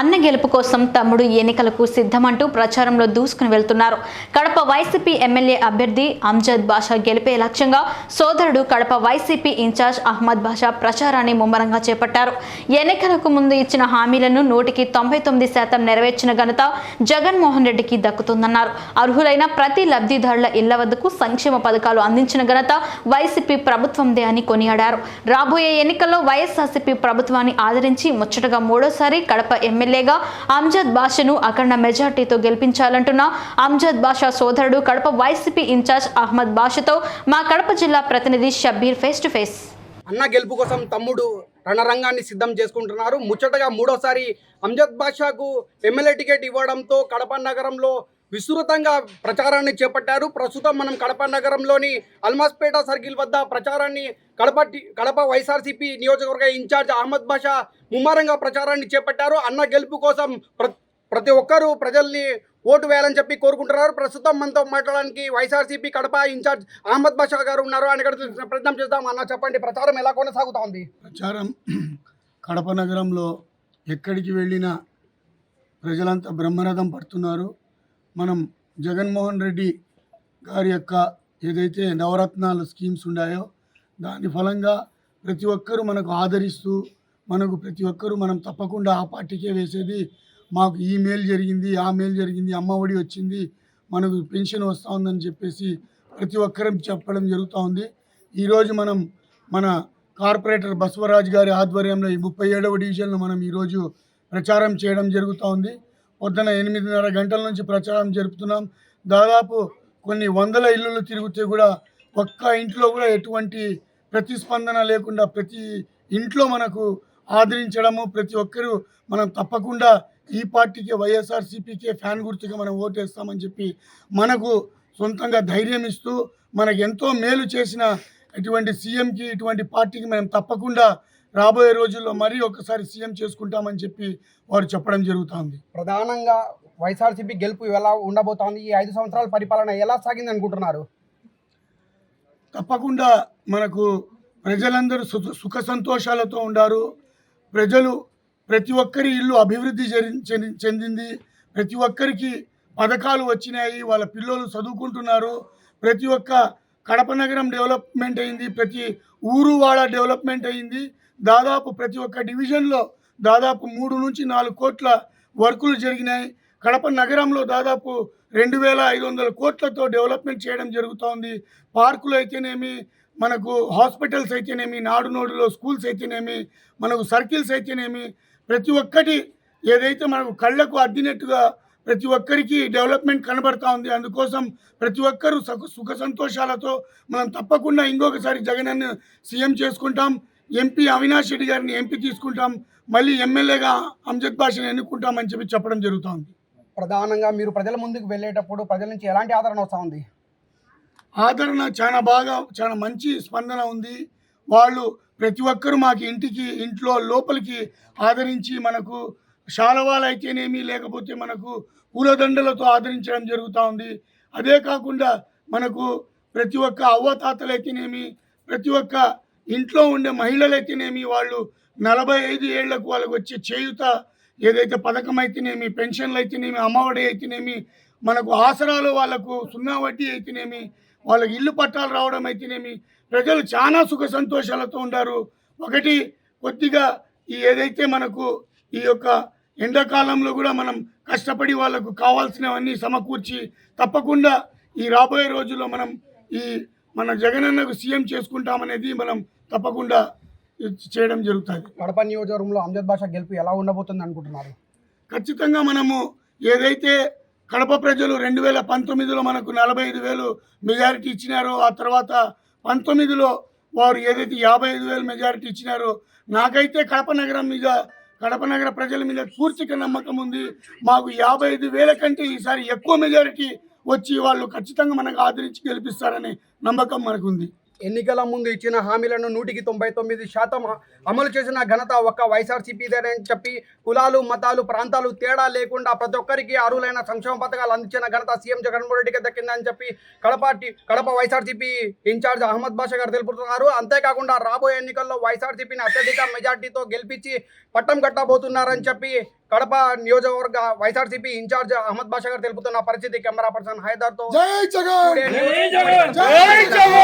అన్న గెలుపు కోసం తమ్ముడు ఎన్నికలకు సిద్ధమంటూ ప్రచారంలో దూసుకుని వెళ్తున్నారు. కడప వైసీపీ ఎమ్మెల్యే అభ్యర్థి అంజద్ బాషా గెలిపే లక్ష్యంగా సోదరుడు కడప వైసీపీ ఇన్ఛార్జ్ అహ్మద్ బాషా ప్రచారాన్ని ముమ్మరంగా చేపట్టారు. ఎన్నికలకు ముందు ఇచ్చిన హామీలను నూటికి తొంభై తొమ్మిది శాతం నెరవేర్చిన ఘనత జగన్మోహన్ రెడ్డికి దక్కుతుందన్నారు. అర్హులైన ప్రతి లబ్ధిదారుల ఇళ్ళ వద్దకు సంక్షేమ పథకాలు అందించిన ఘనత వైసీపీ ప్రభుత్వందే అని కొనియాడారు. రాబోయే ఎన్నికల్లో వైఎస్ఆర్సీపీ ప్రభుత్వాన్ని ఆదరించి ముచ్చటగా మూడోసారి కడప ఎమ్మెల్యేగా అమ్జద్ బాషను అఖండ మెజార్టీతో గెలిపించాలంటున్న అమ్జద్ బాషా సోదరుడు కడప వైసీపీ ఇన్ఛార్జ్ అహ్మద్ బాషతో మా కడప జిల్లా ప్రతినిధి షబ్బీర్ ఫేస్ టు ఫేస్ అన్న గెలుపు కోసం తమ్ముడు రణరంగాన్ని సిద్ధం చేసుకుంటున్నారు. ముచ్చటగా మూడోసారి అమ్జద్ బాషాకు ఎమ్మెల్యే టికెట్ ఇవ్వడంతో కడప నగరంలో విస్తృతంగా ప్రచారాన్ని చేపట్టారు. ప్రస్తుతం మనం కడప నగరంలోని అల్మాస్పేట సర్కిల్ వద్ద ప్రచారాన్ని కడప కడప వైఎస్ఆర్సీపీ నియోజకవర్గ ఇన్ఛార్జ్ అహ్మద్ బాషా ముమ్మరంగా ప్రచారాన్ని చేపట్టారు. అన్న గెలుపు కోసం ప్ర ప్రతి ఒక్కరూ ప్రజల్ని ఓటు వేయాలని చెప్పి కోరుకుంటున్నారు. ప్రస్తుతం మనతో మాట్లాడడానికి వైఎస్ఆర్సీపీ కడప ఇన్ఛార్జ్ అహ్మద్ బాషా గారు ఉన్నారు. ఆయన ప్రయత్నం చేద్దాం అన్న చెప్పండి. ప్రచారం ఎలా కొనసాగుతా ఉంది ప్రచారం కడప నగరంలో ఎక్కడికి వెళ్ళినా ప్రజలంతా బ్రహ్మరథం పడుతున్నారు. మనం జగన్మోహన్ రెడ్డి గారి యొక్క ఏదైతే నవరత్నాలు స్కీమ్స్ ఉన్నాయో దాని ఫలంగా ప్రతి ఒక్కరూ మనకు ఆదరిస్తూ మనకు ప్రతి ఒక్కరూ మనం తప్పకుండా ఆ పార్టీకే వేసేది మాకు ఈ మేలు జరిగింది ఆ మేలు జరిగింది అమ్మ ఒడి వచ్చింది మనకు పెన్షన్ వస్తూ ఉందని చెప్పేసి ప్రతి ఒక్కరం చెప్పడం జరుగుతూ ఉంది. ఈరోజు మనం మన కార్పొరేటర్ బసవరాజ్ గారి ఆధ్వర్యంలో ఈ ముప్పై ఏడవ డివిజన్లో మనం ఈరోజు ప్రచారం చేయడం జరుగుతూ ఉంది. పొద్దున ఎనిమిదిన్నర గంటల నుంచి ప్రచారం జరుపుతున్నాం. దాదాపు కొన్ని వందల ఇల్లులు తిరిగితే కూడా ఒక్క ఇంట్లో కూడా ఎటువంటి ప్రతిస్పందన లేకుండా ప్రతి ఇంట్లో మనకు ఆదరించడము ప్రతి ఒక్కరూ మనం తప్పకుండా ఈ పార్టీకి వైఎస్ఆర్సీపీకే ఫ్యాన్ గుర్తుగా మనం ఓటేస్తామని చెప్పి మనకు సొంతంగా ధైర్యం ఇస్తూ మనకు ఎంతో మేలు చేసిన ఇటువంటి సీఎంకి ఇటువంటి పార్టీకి మేము తప్పకుండా రాబోయే రోజుల్లో మరీ ఒకసారి సీఎం చేసుకుంటామని చెప్పి వారు చెప్పడం జరుగుతుంది. ప్రధానంగా వైఎస్ఆర్సీపీ గెలుపు ఎలా ఉండబోతోంది ఈ ఐదు సంవత్సరాల పరిపాలన ఎలా సాగింది అనుకుంటున్నారు? తప్పకుండా మనకు ప్రజలందరూ సుఖ సంతోషాలతో ఉండారు. ప్రజలు ప్రతి ఒక్కరి ఇల్లు అభివృద్ధి చెందింది. ప్రతి ఒక్కరికి పథకాలు వచ్చినాయి వాళ్ళ పిల్లలు చదువుకుంటున్నారు. ప్రతి ఒక్క కడప నగరం డెవలప్మెంట్ అయింది ప్రతి ఊరు వాడ డెవలప్మెంట్ అయింది. దాదాపు ప్రతి ఒక్క డివిజన్లో దాదాపు మూడు నుంచి నాలుగు కోట్ల వర్కులు జరిగినాయి. కడప నగరంలో దాదాపు రెండు వేల ఐదు వందల కోట్లతో డెవలప్మెంట్ చేయడం జరుగుతోంది. పార్కులు అయితేనేమి మనకు హాస్పిటల్స్ అయితేనేమి నాడు నోడులో స్కూల్స్ అయితేనేమి మనకు సర్కిల్స్ అయితేనేమి ప్రతి ఒక్కటి ఏదైతే మనకు కళ్ళకు అద్దినట్టుగా ప్రతి ఒక్కరికి డెవలప్మెంట్ కనబడతా ఉంది. అందుకోసం ప్రతి ఒక్కరూ సుఖ సుఖ సంతోషాలతో మనం తప్పకుండా ఇంకొకసారి జగనన్న సీఎం చేసుకుంటాం. ఎంపీ అవినాష్ రెడ్డి గారిని ఎంపీ తీసుకుంటాం మళ్ళీ ఎమ్మెల్యేగా అంజద్ బాషని ఎన్నుకుంటామని చెప్పి చెప్పడం జరుగుతోంది. ప్రధానంగా మీరు ప్రజల ముందుకు వెళ్ళేటప్పుడు ప్రజల నుంచి ఎలాంటి ఆదరణ వస్తూ ఉంది? ఆదరణ చాలా బాగా చాలా మంచి స్పందన ఉంది. వాళ్ళు ప్రతి ఒక్కరూ మాకు ఇంటికి ఇంట్లో లోపలికి ఆదరించి మనకు శాలవాలు అయితేనేమి లేకపోతే మనకు పూలదండలతో ఆదరించడం జరుగుతూ ఉంది. అదే కాకుండా మనకు ప్రతి ఒక్క అవ్వతాతలు అయితేనేమి ప్రతి ఒక్క ఇంట్లో ఉండే మహిళలైతేనేమి వాళ్ళు నలభై ఐదు ఏళ్ళకు వాళ్ళకు వచ్చే చేయుత ఏదైతే పథకం అయితేనేమి పెన్షన్లు అయితేనేమి అమ్మఒడి అయితేనేమి మనకు ఆసరాలు వాళ్ళకు సున్నా వడ్డీ అయితేనేమి వాళ్ళకి ఇల్లు పట్టాలు రావడం అయితేనేమి ప్రజలు చాలా సుఖ సంతోషాలతో ఉన్నారు ఒకటి కొద్దిగా ఈ ఏదైతే మనకు ఈ యొక్క ఎండాకాలంలో కూడా మనం కష్టపడి వాళ్ళకు కావాల్సినవన్నీ సమకూర్చి తప్పకుండా ఈ రాబోయే రోజుల్లో మనం ఈ మన జగనన్నకు సీఎం చేసుకుంటామనేది మనం తప్పకుండా చేయడం జరుగుతుంది. కడప నియోజకవర్గంలో అంజద్ బాషా గెలుపు ఎలా ఉండబోతుంది అనుకుంటున్నారు? ఖచ్చితంగా మనము ఏదైతే కడప ప్రజలు రెండు వేల పంతొమ్మిదిలో మనకు నలభై ఐదు వేలు మెజారిటీ ఇచ్చినారో ఆ తర్వాత పంతొమ్మిదిలో వారు ఏదైతే యాభై ఐదు వేలు మెజారిటీ ఇచ్చినారో నాకైతే కడప నగరం మీద కడప నగర ప్రజల మీద పూర్తిగా నమ్మకం ఉంది. మాకు యాభై ఐదు వేల కంటే ఈసారి ఎక్కువ మెజారిటీ వచ్చి వాళ్ళు ఖచ్చితంగా మనకు ఆదరించి గెలిపిస్తారనే నమ్మకం మనకు ఉంది ఎన్నికల ముందు ఇచ్చిన హామీలను నూటికి తొంభై తొమ్మిది శాతం అమలు చేసిన ఘనత ఒక్క వైఎస్ఆర్సీపీదేనని చెప్పి కులాలు మతాలు ప్రాంతాలు తేడా లేకుండా ప్రతి ఒక్కరికి అర్హులైన సంక్షేమ పథకాలు అందించిన ఘనత సీఎం జగన్మోహన్ రెడ్డికి దక్కిందని చెప్పి కడప కడప వైఎస్ఆర్సీపీ ఇన్ఛార్జ్ అహ్మద్ బాషా గారు తెలుపుతున్నారు. అంతేకాకుండా రాబోయే ఎన్నికల్లో వైఎస్ఆర్సీపీని అత్యధిక మెజార్టీతో గెలిపించి పట్టం కట్టబోతున్నారని చెప్పి కడప నియోజకవర్గ వైఎస్ఆర్సీపీ ఇన్ఛార్జ్ అహ్మద్ బాషా గారు తెలుపుతున్న పరిస్థితి. Camera person హైదర్తో